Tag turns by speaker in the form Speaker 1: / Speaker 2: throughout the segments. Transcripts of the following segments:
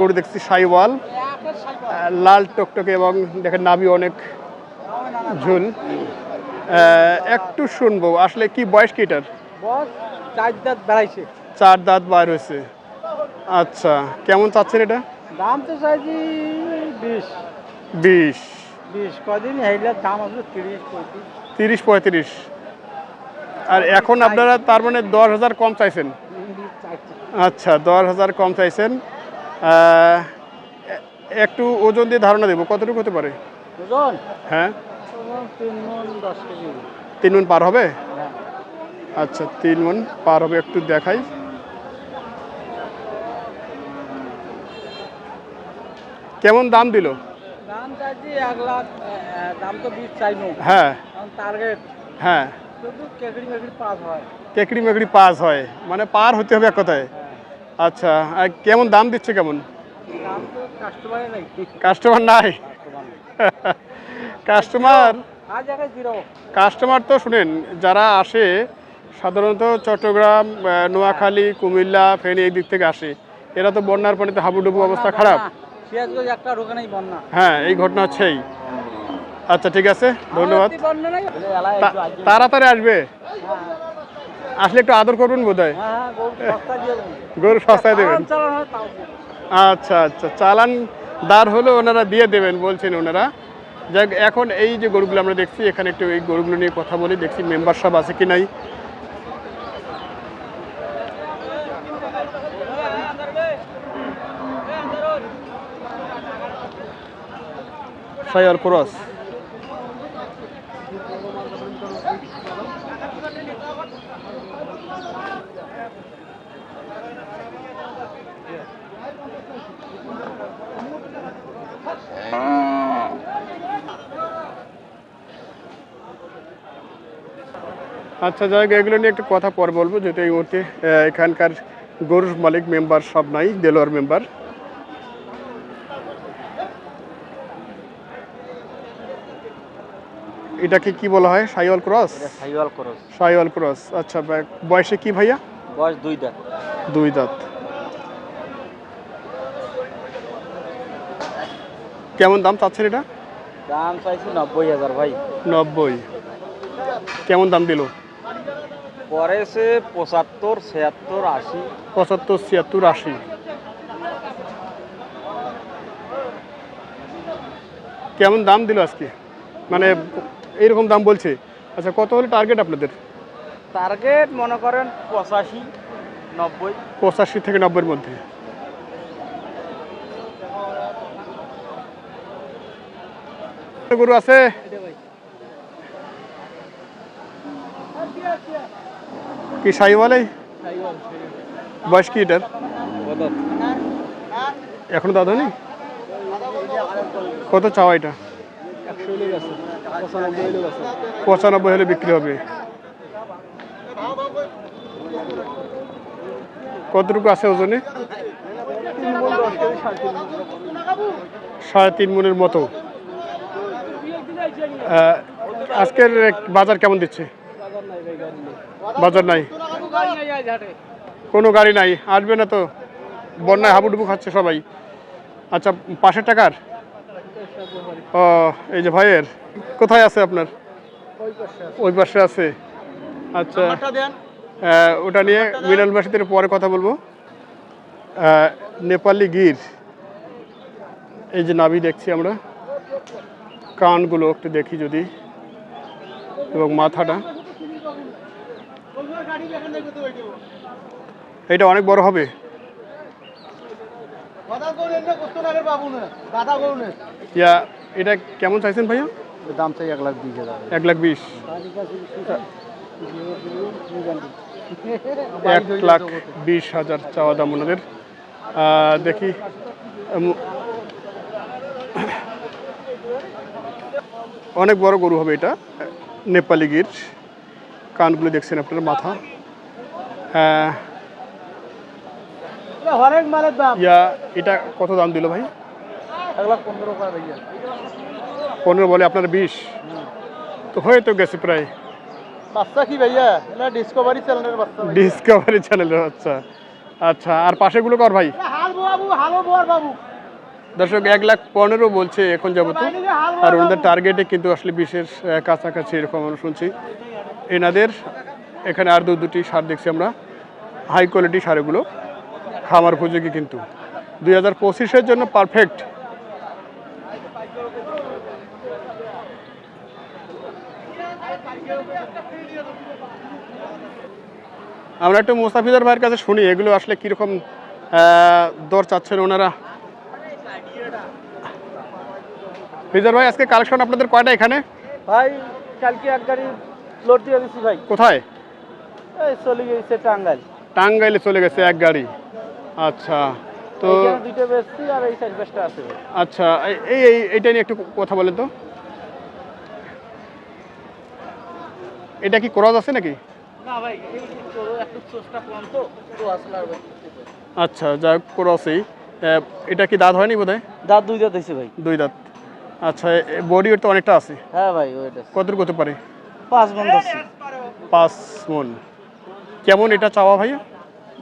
Speaker 1: গরু দেখছি সাইওয়াল লাল টকটকে এবং দেখেন নাবি অনেক ঝুল। একটু শুনব আসলে কি বয়স কি এটার?
Speaker 2: চার দাঁত বেড়াইছে।
Speaker 1: চার দাঁত বার হয়েছে। আচ্ছা কেমন চাচ্ছেন এটা?
Speaker 2: দাম তো চাইছি বিশ।
Speaker 1: বিশ।
Speaker 2: বিশ কদিন দাম আসলে তিরিশ পঁয়ত্রিশ।
Speaker 1: তিরিশ পঁয়ত্রিশ। আর এখন আপনারা তার মানে দশ হাজার কম চাইছেন? আচ্ছা দশ হাজার কম চাইছেন। একটু ওজন দিয়ে ধারণা দেবো কতটুকু হতে পারে?
Speaker 2: ওজন?
Speaker 1: হ্যাঁ।
Speaker 2: তিন মন
Speaker 1: পার হবে?
Speaker 2: হ্যাঁ।
Speaker 1: আচ্ছা তিন মন পার হবে একটু দেখাই। কেমন দাম দিল? হ্যাঁ। হ্যাঁ।
Speaker 2: কেকড়ি মেকড়ি পাস হয়
Speaker 1: মানে পার হতে হবে এক কথায়। আচ্ছা আর কেমন দাম দিচ্ছে কেমন?
Speaker 2: দাম তো কাস্টমারে নাই?
Speaker 1: কাস্টমার নাই।
Speaker 2: কাস্টমার
Speaker 1: কাস্টমার তো শুনেন যারা আসে সাধারণত চট্টগ্রাম নোয়াখালী কুমিল্লা ফেনী এই দিক থেকে আসে। এরা তো বন্যার পানিতে হাবুডুবু অবস্থা খারাপ।
Speaker 2: সিরাজগঞ্জ একটা ঢোকে নাই বন্যা।
Speaker 1: হ্যাঁ এই ঘটনা হচ্ছেই। আচ্ছা ঠিক আছে ধন্যবাদ। তাড়াতাড়ি আসবে। আসলে একটু আদর করবেন বোধ হয়
Speaker 2: গরু
Speaker 1: সস্তায় দেবেন। আচ্ছা আচ্ছা। চালান দার হলে ওনারা দিয়ে দেবেন বলছেন ওনারা। যাক এখন এই যে গরুগুলো আমরা দেখছি এখানে একটু এই গরুগুলো নিয়ে কথা বলি দেখছি মেম্বার সব আছে কি নাই। সায়াল ক্রস আচ্ছা যাই এগুলো নিয়ে একটু কথা পর বলব যেটা এই মুহূর্তে এখানকার গরুর মালিক মেম্বার সব নাই, দেলোয়ার মেম্বার এটাকে কি বলা হয়? Sahiwal cross?
Speaker 2: Sahiwal cross.
Speaker 1: Sahiwal cross. আচ্ছা বয়সে কি ভাইয়া?
Speaker 2: বয়স দুই দাঁত।
Speaker 1: দুই দাঁত। কেমন দাম চাচ্ছেন এটা?
Speaker 2: দাম চাইছি নব্বই হাজার ভাই।
Speaker 1: নব্বই। কেমন দাম দিল?
Speaker 2: পরে সে পঁচাত্তর ছিয়াত্তর আশি।
Speaker 1: পঁচাত্তর ছিয়াত্তর আশি। কেমন দাম দিল আজকে? মানে এইরকম দাম বলছে। আচ্ছা কত হলে টার্গেট আপনাদের?
Speaker 2: টার্গেট মনে করেন পঁচাশি নব্বই।
Speaker 1: পঁচাশি থেকে নব্বইয়ের মধ্যে। গরু আছে? কি সাই বলে বয়স কি এটার? এখনও দাদা নেই? কত চাওয়া এটা?
Speaker 2: পঁচানব্বই
Speaker 1: হলে বিক্রি হবে। কতটুকু আছে ওজনে?
Speaker 2: সাড়ে তিন।
Speaker 1: মনের মতো। আজকের বাজার কেমন দিচ্ছে?
Speaker 2: বাজার নাই।
Speaker 1: কোনো গাড়ি নাই। আসবে না তো? বন্যায় হাবুডুবু খাচ্ছে সবাই। আচ্ছা পাশের টাকার? ও এই যে ভাইয়ের কোথায় আছে আপনার?
Speaker 2: ওই পাশে আছে।
Speaker 1: আচ্ছা। আহ, ওটা নিয়ে মিনাল বাসীদের পরে কথা বলব। নেপালি গির। এই যে নাভি দেখছি আমরা। কানগুলো একটু দেখি যদি। এবং মাথাটা। এটা অনেক বড় হবে। ইয়া এটা কেমন চাইছেন ভাইয়া?
Speaker 2: দাম চাই এক লাখ বিশ হাজার।
Speaker 1: এক লাখ বিশ। এক লাখ বিশ হাজার চাওয়া দাম ওনাদের। দেখি অনেক বড় গরু হবে এটা নেপালি গির। কানগুলো দেখছেন আপনার মাথা। আহ,
Speaker 2: হরেক মালের দাম।
Speaker 1: ইয়া এটা কত দাম দিল ভাই?
Speaker 2: এক লাখ পনেরো করে ভাইয়া।
Speaker 1: পনেরো বলে আপনার বিশ। তো হয়ে তো গেছে প্রায়।
Speaker 2: বাচ্চা কি ভাইয়া? ডিসকভারি চ্যানেলের বাচ্চা
Speaker 1: ডিসকভারি চ্যানেলের আচ্ছা আচ্ছা আর পাশেগুলো কর ভাই।
Speaker 2: হাল বোয়াবু হালো বোয়ার বাবু।
Speaker 1: দর্শক এক লাখ পনেরো বলছে এখন আর ওনাদের টার্গেটে কিন্তু আসলে বিশেষ কাছাকাছি এরকম আমরা শুনছি। এনাদের এখানে আর দু দুটি সার দেখছি আমরা। হাই কোয়ালিটি সারগুলো। খামার উপযোগী কিন্তু। দুই হাজার পঁচিশের জন্য পারফেক্ট আমরা একটু মুস্তাফিজার ভাইয়ের কাছে শুনি এগুলো আসলে কীরকম দর চাচ্ছেন ওনারা? ফিজার ভাই আজকে কালেকশন আপনাদের কয়টা এখানে?
Speaker 2: ভাই কালকে এক গাড়ি লোড দিয়ে দিছি ভাই।
Speaker 1: কোথায়?
Speaker 2: এই চলে গেছে টাঙ্গাইল।
Speaker 1: টাঙ্গাইলে চলে গেছে এক গাড়ি। আচ্ছা তো
Speaker 2: দুইটা বেচছি আর এই সাইড বেচটা আছে।
Speaker 1: আচ্ছা এই- এইটা নিয়ে একটু কথা বলেন তো। এটা কি ক্রস আছে নাকি?
Speaker 2: না ভাই একটু চোষটা কম তো তো আসলে আর
Speaker 1: আচ্ছা যা ক্রসেই এটা কি দাঁত হয়নি বোধ হয়
Speaker 2: দাঁত দুই দাঁত হয়েছে ভাই।
Speaker 1: দুই দাঁত। আচ্ছা বডি ওয়েট তো অনেকটা আছে।
Speaker 2: হ্যাঁ ভাই ওইটা
Speaker 1: কত করতে পারে?
Speaker 2: পাঁচ বন্ধ আছে
Speaker 1: পাঁচ মন। কেমন এটা চাওয়া ভাইয়া?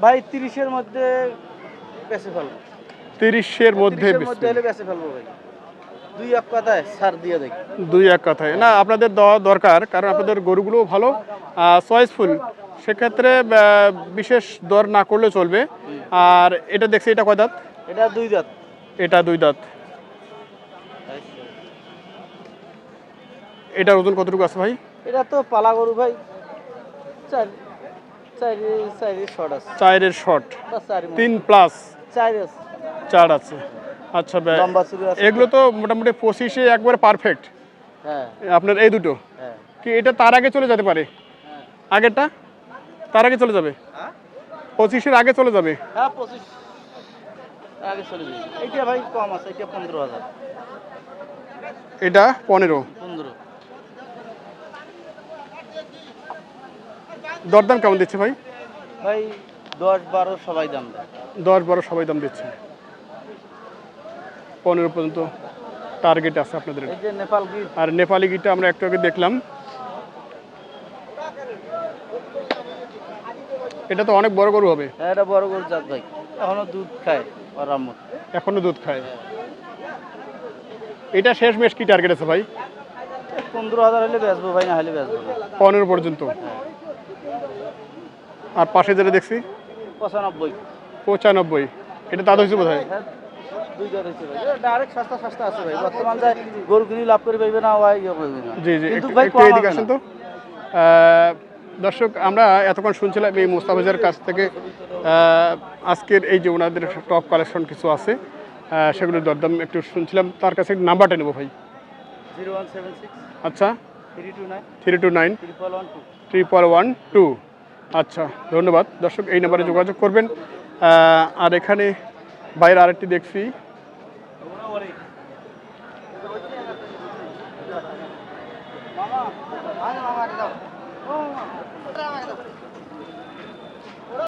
Speaker 2: ভাই তিরিশের মধ্যে বেঁচে ফেলব।
Speaker 1: তিরিশের মধ্যে বেশি।
Speaker 2: মধ্যে হলে বেঁচে ফেলব ভাই। দুই এক কথায় সার দিয়ে দেখি
Speaker 1: দুই এক কথায়। না আপনাদের দেওয়া দরকার কারণ আপনাদের গরুগুলোও ভালো। চয়েসফুল সেক্ষেত্রে বিশেষ দর না করলে চলবে। আর এটা দেখছি এটা কয় দাঁত?
Speaker 2: এটা দুই দাঁত।
Speaker 1: এটা দুই দাঁত। এটার ওজন কতটুকু আছে ভাই?
Speaker 2: এটা তো পালা গরু ভাই। চার শর্ট আছে।
Speaker 1: চারের শর্ট তিন প্লাস
Speaker 2: চারি আছে।
Speaker 1: চার আছে। আচ্ছা ভাই
Speaker 2: লম্বা চুরি আছে।
Speaker 1: এগুলো তো মোটামুটি পঁচিশে একবারে পারফেক্ট
Speaker 2: হ্যাঁ।
Speaker 1: আপনার এই দুটো।
Speaker 2: হ্যাঁ।
Speaker 1: কি এটা তার আগে চলে যেতে পারে?
Speaker 2: হ্যাঁ।
Speaker 1: আগেরটা? তার আগে চলে যাবে?
Speaker 2: হ্যাঁ?
Speaker 1: পঁচিশের আগে চলে যাবে?
Speaker 2: হ্যাঁ পঁচিশ আগে চলে যাবে। এইটা ভাই কম আছে এটা পনেরো হাজার।
Speaker 1: এটা পনেরো।
Speaker 2: পনেরো।
Speaker 1: দরদাম কেমন দিচ্ছে ভাই?
Speaker 2: ভাই দশ বারো সবাই দাম দেয়।
Speaker 1: দশ বারো সবাই দাম দিচ্ছে। পনেরো পর্যন্ত টার্গেট আছে আপনাদের। আর নেপালি গিটা আমরা একটু আগে দেখলাম। এটা তো অনেক বড় গরু হবে।
Speaker 2: হ্যাঁ এটা বড় গরু জাত ভাই। এখনও দুধ খায়
Speaker 1: এখনও দুধ খায়। এটা শেষ মেশ কি টার্গেট আছে ভাই?
Speaker 2: পনেরো হাজার হলে বেচবো ভাই না হলে বেচবো
Speaker 1: পনেরো পর্যন্ত। আর পাশে যেটা দেখছি?
Speaker 2: পঁচানব্বই।
Speaker 1: পঁচানব্বই। এটা দাদা হয়েছে বোধ হয়
Speaker 2: হ্যাঁ দুই জাত হয়েছে ভাই। ডাইরেক্ট সস্তা সস্তা আছে বর্তমান গরু কিনি লাভ করে না ওয়াই ইয়ে করবে না।
Speaker 1: জি জি একটু এদিকে আসেন তো। দর্শক আমরা এতক্ষণ শুনছিলাম এই মোস্তাফিজের কাছ থেকে। আজকের এই যে ওনাদের টপ কালেকশন কিছু আছে সেগুলোর দরদাম একটু শুনছিলাম। তার কাছে নাম্বারটা নেব ভাই। আচ্ছা।
Speaker 2: Three two nine triple one two.
Speaker 1: আচ্ছা ধন্যবাদ। দর্শক এই নাম্বারে যোগাযোগ করবেন। আর এখানে বাইরে আরেকটি দেখছি।